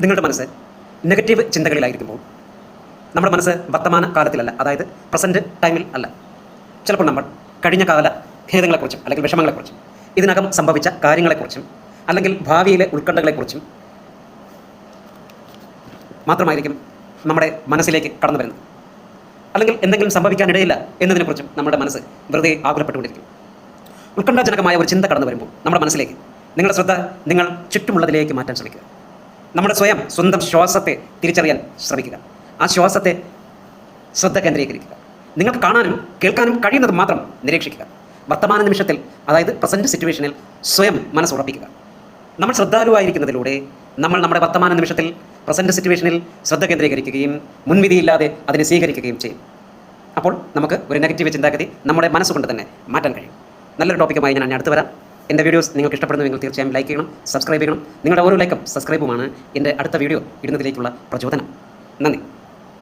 നിങ്ങളുടെ മനസ്സ് നെഗറ്റീവ് ചിന്തകളിലായിരിക്കുമ്പോൾ നമ്മുടെ മനസ്സ് വർത്തമാന കാലത്തിലല്ല അതായത് പ്രസന്റ് ടൈമിൽ അല്ല. ചിലപ്പോൾ നമ്മൾ കഴിഞ്ഞ കാല ഖേദങ്ങളെക്കുറിച്ചും അല്ലെങ്കിൽ വിഷമങ്ങളെക്കുറിച്ചും ഇതിനകം സംഭവിച്ച കാര്യങ്ങളെക്കുറിച്ചും അല്ലെങ്കിൽ ഭാവിയിലെ ഉത്കണ്ഠകളെക്കുറിച്ചും മാത്രമായിരിക്കും നമ്മുടെ മനസ്സിലേക്ക് കടന്നു വരുന്നത്. അല്ലെങ്കിൽ എന്തെങ്കിലും സംഭവിക്കാനിടയില്ല എന്നതിനെക്കുറിച്ചും നമ്മുടെ മനസ്സ് വെറുതെ ആകുലപ്പെട്ടുകൊണ്ടിരിക്കും. ഉത്കണ്ഠാജനകമായ ഒരു ചിന്ത കടന്നു വരുമ്പോൾ നമ്മുടെ മനസ്സിലേക്ക് നിങ്ങളുടെ ശ്രദ്ധ നിങ്ങൾ ചുറ്റുമുള്ളതിലേക്ക് മാറ്റാൻ ശ്രമിക്കുക. നമ്മുടെ സ്വയം സ്വന്തം ശ്വാസത്തെ തിരിച്ചറിയാൻ ശ്രമിക്കുക. ആ ശ്വാസത്തെ ശ്രദ്ധ കേന്ദ്രീകരിക്കുക. നിങ്ങൾക്ക് കാണാനും കേൾക്കാനും കഴിയുന്നത് മാത്രം നിരീക്ഷിക്കുക. വർത്തമാന നിമിഷത്തിൽ അതായത് പ്രസന്റ് സിറ്റുവേഷനിൽ സ്വയം മനസ്സുറപ്പിക്കുക നമ്മൾ ശ്രദ്ധാലുവായിരിക്കുന്നതിലൂടെ നമ്മൾ നമ്മുടെ വർത്തമാന നിമിഷത്തിൽ പ്രസന്റ് സിറ്റുവേഷനിൽ ശ്രദ്ധ കേന്ദ്രീകരിക്കുകയും മുൻവിധിയില്ലാതെ അതിനെ സ്വീകരിക്കുകയും ചെയ്യും. അപ്പോൾ നമുക്ക് ഒരു നെഗറ്റീവ് ചിന്താഗതി നമ്മുടെ മനസ്സുകൊണ്ട് തന്നെ മാറ്റാൻ കഴിയും. നല്ലൊരു ടോപ്പിക്കുമായി ഞാൻ അടുത്ത് വരാം. എന്റെ വീഡിയോസ് നിങ്ങൾക്ക് ഇഷ്ടപ്പെടുന്നുവെങ്കിൽ തീർച്ചയായും ലൈക്ക് ചെയ്യണം സബ്സ്ക്രൈബ് ചെയ്യണം. നിങ്ങളുടെ ഓരോ ലൈക്കും സബ്സ്ക്രൈബുമാണ് എന്റെ അടുത്ത വീഡിയോ ഇടുന്നതിലേക്കുള്ള പ്രചോദനം. നന്ദി.